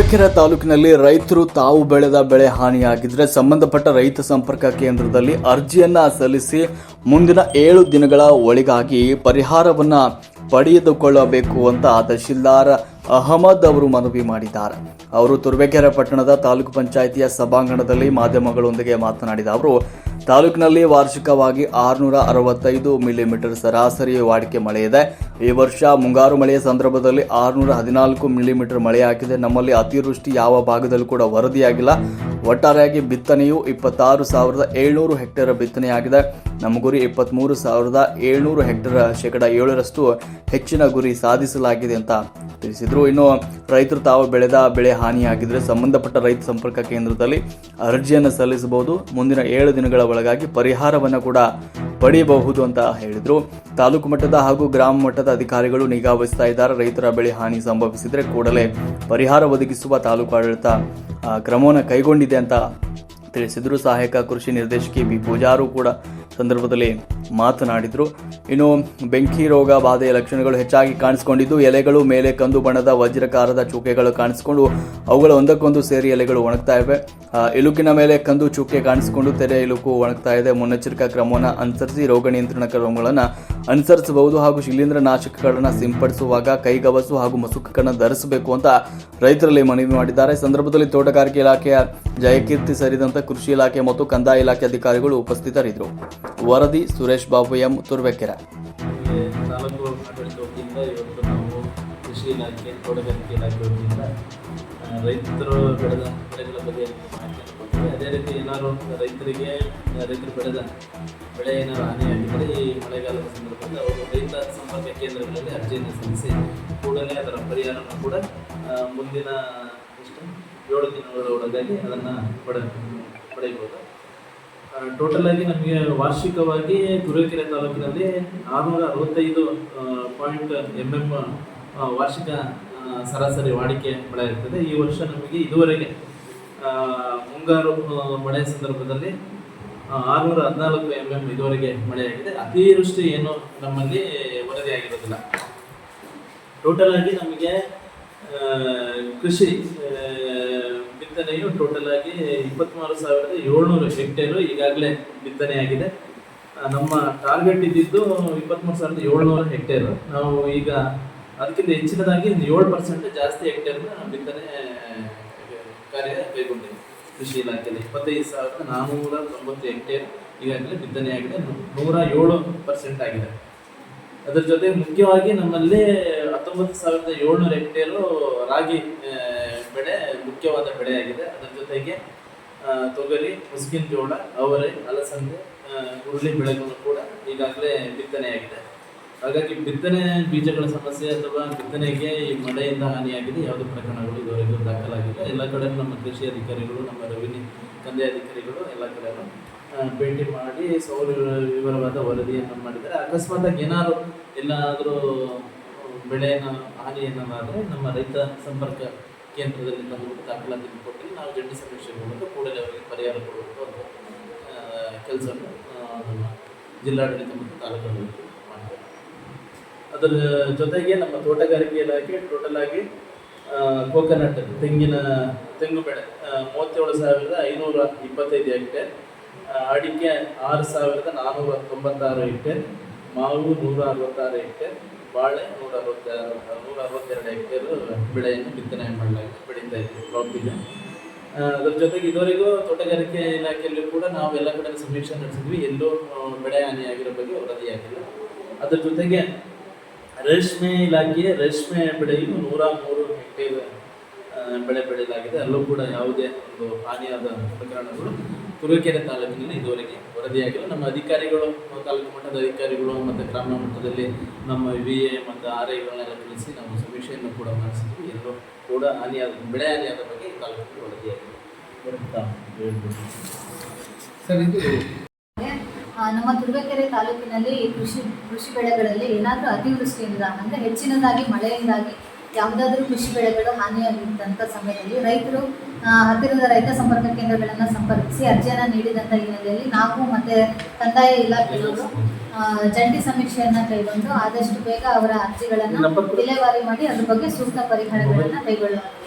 ತುರುವೇಕೆರೆ ತಾಲೂಕಿನಲ್ಲಿ ರೈತರು ತಾವು ಬೆಳೆದ ಬೆಳೆ ಹಾನಿಯಾಗಿದ್ರೆ ಸಂಬಂಧಪಟ್ಟ ರೈತ ಸಂಪರ್ಕ ಕೇಂದ್ರದಲ್ಲಿ ಅರ್ಜಿಯನ್ನ ಸಲ್ಲಿಸಿ ಮುಂದಿನ ಏಳು ದಿನಗಳ ಒಳಗಾಗಿ ಪರಿಹಾರವನ್ನ ಪಡೆದುಕೊಳ್ಳಬೇಕು ಅಂತ ತಹಶೀಲ್ದಾರ್ ಅಹಮದ್ ಅವರು ಮನವಿ ಮಾಡಿದ್ದಾರೆ. ಅವರು ತುರುವೇಕೆರೆ ಪಟ್ಟಣದ ತಾಲೂಕು ಪಂಚಾಯಿತಿಯ ಸಭಾಂಗಣದಲ್ಲಿ ಮಾಧ್ಯಮಗಳೊಂದಿಗೆ ಮಾತನಾಡಿದ ಅವರು ತಾಲೂಕಿನಲ್ಲಿ ವಾರ್ಷಿಕವಾಗಿ ಆರುನೂರ ಅರವತ್ತೈದು ಮಿಲಿಮೀಟರ್ ಸರಾಸರಿ ವಾಡಿಕೆ ಮಳೆ ಇದೆ ಈ ವರ್ಷ ಮುಂಗಾರು ಮಳೆಯ ಸಂದರ್ಭದಲ್ಲಿ ಆರುನೂರ ಹದಿನಾಲ್ಕು ಮಿಲಿಮೀಟರ್ ಮಳೆಯಾಗಿದೆ. ನಮ್ಮಲ್ಲಿ ಅತಿವೃಷ್ಟಿ ಯಾವ ಭಾಗದಲ್ಲೂ ಕೂಡ ವರದಿಯಾಗಿಲ್ಲ. ಒಟ್ಟಾರೆಯಾಗಿ ಬಿತ್ತನೆಯು ಇಪ್ಪತ್ತಾರು ಸಾವಿರದ ಏಳ್ನೂರು ಹೆಕ್ಟೇರ್ ಬಿತ್ತನೆಯಾಗಿದೆ. ನಮ್ಮ ಗುರಿ ಇಪ್ಪತ್ತ್ಮೂರು ಸಾವಿರದ ಏಳ್ನೂರು ಹೆಕ್ಟೇರ್ ಶೇಕಡ ಏಳರಷ್ಟು ಹೆಚ್ಚಿನ ಗುರಿ ಸಾಧಿಸಲಾಗಿದೆ ಅಂತ ತಿಳಿಸಿದರು. ಇನ್ನು ರೈತರು ತಾವು ಬೆಳೆದ ಬೆಳೆ ಹಾನಿಯಾಗಿದ್ದರೆ ಸಂಬಂಧಪಟ್ಟ ರೈತ ಸಂಪರ್ಕ ಕೇಂದ್ರದಲ್ಲಿ ಅರ್ಜಿಯನ್ನು ಸಲ್ಲಿಸಬಹುದು. ಮುಂದಿನ ಏಳು ದಿನಗಳ ಒಳಗಾಗಿ ಪರಿಹಾರವನ್ನು ಕೂಡ ಪಡೆಯಬಹುದು ಅಂತ ಹೇಳಿದರು. ತಾಲೂಕು ಮಟ್ಟದ ಹಾಗೂ ಗ್ರಾಮ ಮಟ್ಟದ ಅಧಿಕಾರಿಗಳು ನಿಗಾ ವಹಿಸ್ತಾ ಇದ್ದಾರೆ. ರೈತರ ಬೆಳೆ ಹಾನಿ ಸಂಭವಿಸಿದರೆ ಕೂಡಲೇ ಪರಿಹಾರ ಒದಗಿಸುವ ತಾಲೂಕು ಆಡಳಿತ ಕ್ರಮವನ್ನು ಕೈಗೊಂಡಿದೆ ಅಂತ ತಿಳಿಸಿದರು. ಸಹಾಯಕ ಕೃಷಿ ನಿರ್ದೇಶಕಿ ಬಿ. ಪೂಜಾರು ಕೂಡ ಸಂದರ್ಭದಲ್ಲಿ ಮಾತನಾಡಿದರು. ಇನ್ನು ಬೆಂಕಿ ರೋಗ ಬಾಧೆಯ ಲಕ್ಷಣಗಳು ಹೆಚ್ಚಾಗಿ ಕಾಣಿಸಿಕೊಂಡಿದ್ದು, ಎಲೆಗಳು ಮೇಲೆ ಕಂದು ಬಣ್ಣದ ವಜ್ರಕಾರದ ಚುಕ್ಕೆಗಳು ಕಾಣಿಸಿಕೊಂಡು ಅವುಗಳ ಒಂದಕ್ಕೊಂದು ಸೇರಿ ಎಲೆಗಳು ಒಣಗ್ತಾ ಇವೆ. ಇಲುಕಿನ ಮೇಲೆ ಕಂದು ಚುಕ್ಕೆ ಕಾಣಿಸಿಕೊಂಡು ತೆರೆ ಇಲುಕು ಒಣಗ್ತಾ ಇದೆ. ಮುನ್ನೆಚ್ಚರಿಕಾ ಕ್ರಮವನ್ನು ಅನುಸರಿಸಿ ರೋಗ ನಿಯಂತ್ರಣ ಕ್ರಮಗಳನ್ನು ಅನುಸರಿಸಬಹುದು ಹಾಗೂ ಶಿಲೀಂಧ್ರ ನಾಶಕಗಳನ್ನು ಸಿಂಪಡಿಸುವಾಗ ಕೈಗವಸು ಹಾಗೂ ಮಸುಕನ್ನು ಧರಿಸಬೇಕು ಅಂತ ರೈತರಲ್ಲಿ ಮನವಿ ಮಾಡಿದ್ದಾರೆ. ಸಂದರ್ಭದಲ್ಲಿ ತೋಟಗಾರಿಕೆ ಇಲಾಖೆಯ ಜಯಕೀರ್ತಿ ಸೇರಿದಂತೆ ಕೃಷಿ ಇಲಾಖೆ ಮತ್ತು ಕಂದಾಯ ಇಲಾಖೆ ಅಧಿಕಾರಿಗಳು ಉಪಸ್ಥಿತರಿದ್ದರು. ವರದಿ ಸುರೇಶ್ ಬಾಬು ಎಂ ವತಿಯಿಂದ ಇವತ್ತು ನಾವು ಕೃಷಿ ತೋಟಗಾರಿಕೆ ಇಲಾಖೆ ರೈತರು ಬೆಳೆದ ಬೆಳೆಗಳ ಬಗ್ಗೆ ಕೊಡ್ತೀವಿ ಅದೇ ರೀತಿ ಏನಾದ್ರು ರೈತರಿಗೆ, ರೈತರು ಬೆಳೆದ ಬೆಳೆ ಏನಾದ್ರು ಹಾನಿಯಾಗಿದ್ದರೆ ಈ ಮಳೆಗಾಲದ ಸಂದರ್ಭದಲ್ಲಿ ಅವರು ರೈತ ಸಂಪರ್ಕ ಕೇಂದ್ರಗಳಲ್ಲಿ ಅರ್ಜಿಯನ್ನು ಸಲ್ಲಿಸಿ ಕೂಡಲೇ ಅದರ ಪರಿಹಾರವನ್ನು ಕೂಡ ಮುಂದಿನ ಏಳು ದಿನಗಳ ಒಳಗಾಗಿ ಅದನ್ನು ಪಡೆ, ಪಡೆಯಬಹುದು. ಟೋಟಲ್ ಆಗಿ ನಮಗೆ ವಾರ್ಷಿಕವಾಗಿ ತುರುವೇಕೆರೆ ತಾಲೂಕಿನಲ್ಲಿ ಆರುನೂರ ಅರವತ್ತೈದು ಪಾಯಿಂಟ್ ಎಂ ಎಂ ವಾರ್ಷಿಕ ಸರಾಸರಿ ವಾಡಿಕೆ ಮಳೆ ಇರ್ತದೆ. ಈ ವರ್ಷ ನಮಗೆ ಇದುವರೆಗೆ ಮುಂಗಾರು ಮಳೆ ಸಂದರ್ಭದಲ್ಲಿ ಆರುನೂರ ಹದಿನಾಲ್ಕು ಎಂ ಎಂ ಇದುವರೆಗೆ ಮಳೆಯಾಗಿದೆ. ಅತಿವೃಷ್ಟಿ ಏನು ನಮ್ಮಲ್ಲಿ ವರದಿಯಾಗಿರೋದಿಲ್ಲ ಟೋಟಲ್ ಆಗಿ ನಮಗೆ ಕೃಷಿ ಬಿತ್ತನೆಯು ಟೋಟಲ್ ಆಗಿ ಇಪ್ಪತ್ತ್ಮೂರು ಸಾವಿರದ ಏಳ್ನೂರು ಹೆಕ್ಟೇರು ಈಗಾಗಲೇ ಬಿತ್ತನೆ ಆಗಿದೆ. ನಮ್ಮ ಟಾರ್ಗೆಟ್ ಇದ್ದಿದ್ದು ಇಪ್ಪತ್ತ್ಮೂರು ಸಾವಿರದ ಏಳ್ನೂರು ಹೆಕ್ಟೇರು. ನಾವು ಈಗ ಅದಕ್ಕಿಂತ ಹೆಚ್ಚಿನದಾಗಿ ಏಳು ಪರ್ಸೆಂಟ್ ಜಾಸ್ತಿ ಹೆಕ್ಟೇರ್ನ ಬಿತ್ತನೆ, ಕಾರ್ಯ ಕೈಗೊಂಡಿದೆ. ಕೃಷಿ ಇಲಾಖೆಯಲ್ಲಿ ಇಪ್ಪತ್ತೈದು ಸಾವಿರದ ನಾನ್ನೂರ ತೊಂಬತ್ತು ಹೆಕ್ಟೇರ್ ಈಗಾಗಲೇ ಬಿತ್ತನೆಯಾಗಿದೆ ಆಗಿದೆ. ನೂರ ಏಳು ಪರ್ಸೆಂಟ್ ಆಗಿದೆ. ಅದರ ಜೊತೆ ಮುಖ್ಯವಾಗಿ ನಮ್ಮಲ್ಲಿ ಹತ್ತೊಂಬತ್ತು ಸಾವಿರದ ಏಳ್ನೂರು ಹೆಕ್ಟೇರು ರಾಗಿ ಬೆಳೆ ಮುಖ್ಯವಾದ ಬೆಳೆಯಾಗಿದೆ. ಅದರ ಜೊತೆಗೆ ತೊಗರಿ ಮುಸ್ಕಿನ ಜೋಳ ಅವರೆ ಅಲಸಂದೆ ಹುರುಳಿ ಬೆಳೆಗಳು ಕೂಡ ಈಗಾಗಲೇ ಬಿತ್ತನೆಯಾಗಿದೆ. ಹಾಗಾಗಿ ಬಿತ್ತನೆ ಬೀಜಗಳ ಸಮಸ್ಯೆ ಅಥವಾ ಬಿತ್ತನೆಗೆ ಈ ಮಳೆಯಿಂದ ಹಾನಿಯಾಗಿದೆ ಯಾವುದೇ ಪ್ರಕರಣಗಳು ಇದುವರೆಗೂ ದಾಖಲಾಗಿಲ್ಲ. ಎಲ್ಲ ಕಡೆ ನಮ್ಮ ಕೃಷಿ ಅಧಿಕಾರಿಗಳು ನಮ್ಮ ರೆವಿನ್ಯೂ ಕಂದಾಯ ಅಧಿಕಾರಿಗಳು ಎಲ್ಲ ಕಡೆ ಆ, ಭೇಟಿ ಮಾಡಿ ಸೌರ ವಿವರವಾದ ವರದಿಯನ್ನು ಮಾಡಿದ್ದಾರೆ. ಅಕಸ್ಮಾತ್ ಏನಾದರೂ ಎಲ್ಲಾದರೂ ಬೆಳೆಯನ್ನು ಹಾನಿ ಏನಾದರೂ ನಮ್ಮ ರೈತ ಸಂಪರ್ಕ ಕೇಂದ್ರದಲ್ಲಿ ಮೂಲಕ ದಾಖಲಾತಿ ಕೊಟ್ಟರೆ ನಾವು ಜಂಟಿ ಸಮೀಕ್ಷೆ ಮೂಲಕ ಕೂಡಲೇ ಅವರಿಗೆ ಪರಿಹಾರ ಕೊಡುವಂಥ ಒಂದು ಕೆಲಸವನ್ನು ನಮ್ಮ ಜಿಲ್ಲಾಡಳಿತ ಮತ್ತು ತಾಲೂಕಾಡಳಿತ ಮಾಡ್ತೇವೆ ಅದರ ಜೊತೆಗೆ ನಮ್ಮ ತೋಟಗಾರಿಕೆ ಇಲಾಖೆ ಟೋಟಲ್ ಆಗಿ ಕೋಕೋನಟ್ ತೆಂಗಿನ, ತೆಂಗು ಬೆಳೆ ಮೂವತ್ತೇಳು ಸಾವಿರದ ಐನೂರ ಇಪ್ಪತ್ತೈದು ಹೆಕ್ಟೇರ್ ಅಡಿಕೆ ಆರು ಸಾವಿರದ ನಾನ್ನೂರ ತೊಂಬತ್ತಾರು ಹೆಕ್ಟೇರ್ ಮಾವು ನೂರ ಅರವತ್ತಾರು ಹೆಕ್ಟೇರ್ ಬಾಳೆ ನೂರ ಅರವತ್ತಾರು ನೂರ ಅರವತ್ತೆರಡು ಹೆಕ್ಟೇರ್ ಬೆಳೆಯನ್ನು ಬಿತ್ತನೆ ಮಾಡಲಾಗಿದೆ, ಬೆಳೀತಾ ಇದ್ದೀವಿ ಕ್ರಾಪ್ ಇದೆ. ಅದ್ರ ಜೊತೆಗೆ ಇದುವರೆಗೂ ತೋಟಗಾರಿಕೆ ಇಲಾಖೆಯಲ್ಲೂ ಕೂಡ ನಾವು ಎಲ್ಲ ಕಡೆ ಸಮೀಕ್ಷೆ ನಡೆಸಿದ್ವಿ. ಎಲ್ಲೂ ಬೆಳೆ ಹಾನಿಯಾಗಿರೋ ಬಗ್ಗೆ ವರದಿಯಾಗಿಲ್ಲ ಅದ್ರ ಜೊತೆಗೆ ರೇಷ್ಮೆ ಇಲಾಖೆಯ ರೇಷ್ಮೆ ಬೆಳೆಯು ನೂರ ಮೂರು ಹೆಕ್ಟೇರ್ ಬೆಳೆ ಬೆಳೆಯಲಾಗಿದೆ. ಅಲ್ಲೂ ಕೂಡ ಯಾವುದೇ ಒಂದು ಹಾನಿಯಾದ ಪ್ರಕರಣಗಳು ತುರುವೇಕೆರೆ ತಾಲೂಕಿನಲ್ಲಿ ಇದುವರೆಗೆ ವರದಿಯಾಗಿಲ್ಲ. ನಮ್ಮ ಅಧಿಕಾರಿಗಳು ತಾಲೂಕು ಮಟ್ಟದ ಅಧಿಕಾರಿಗಳು ಮತ್ತು ಗ್ರಾಮ ಮಟ್ಟದಲ್ಲಿ ನಮ್ಮ ವಿ ಎ ಮತ್ತು ಆರ್ ಐಗಳನ್ನೆಲ್ಲ ತಿಳಿಸಿ ನಾವು ಸಮೀಕ್ಷೆಯನ್ನು ಕೂಡ ಮಾಡಿಸಿದ್ವಿ. ಎಲ್ಲರೂ ಕೂಡ ಹಾನಿಯಾದ ಬೆಳೆ ಹಾನಿಯಾದ ಬಗ್ಗೆ ಈ ತಾಲೂಕಿನಲ್ಲಿ ವರದಿಯಾಗಿದೆ. ಸರ್ ಇದು ನಮ್ಮ ತುರುವೇಕೆರೆ ತಾಲೂಕಿನಲ್ಲಿ ಕೃಷಿ ಕೃಷಿ ಬೆಳೆಗಳಲ್ಲಿ ಏನಾದರೂ ಅತಿವೃಷ್ಟಿಯಿಂದ ಅಂದರೆ ಹೆಚ್ಚಿನದಾಗಿ ಮಳೆಯಿಂದಾಗಿ ಯಾವುದಾದ್ರೂ ಕೃಷಿ ಬೆಳೆಗಳು ಹಾನಿಯಾಗಿದ್ದಂಥ ಸಮಯದಲ್ಲಿ ರೈತರು ಹತ್ತಿರದ ರೈತ ಸಂಪರ್ಕ ಕೇಂದ್ರಗಳನ್ನು ಸಂಪರ್ಕಿಸಿ ಅರ್ಜಿಯನ್ನು ನೀಡಿದಂಥ ಹಿನ್ನೆಲೆಯಲ್ಲಿ ನಾವು ಮತ್ತು ಕಂದಾಯ ಇಲಾಖೆಯವರು ಆ, ಜಂಟಿ ಸಮೀಕ್ಷೆಯನ್ನು ಕೈಗೊಂಡು ಆದಷ್ಟು ಬೇಗ ಅವರ ಅರ್ಜಿಗಳನ್ನು ವಿಲೇವಾರಿ ಮಾಡಿ ಅದ್ರ ಬಗ್ಗೆ ಸೂಕ್ತ ಪರಿಹಾರಗಳನ್ನು ಕೈಗೊಳ್ಳಲಾಗಿದೆ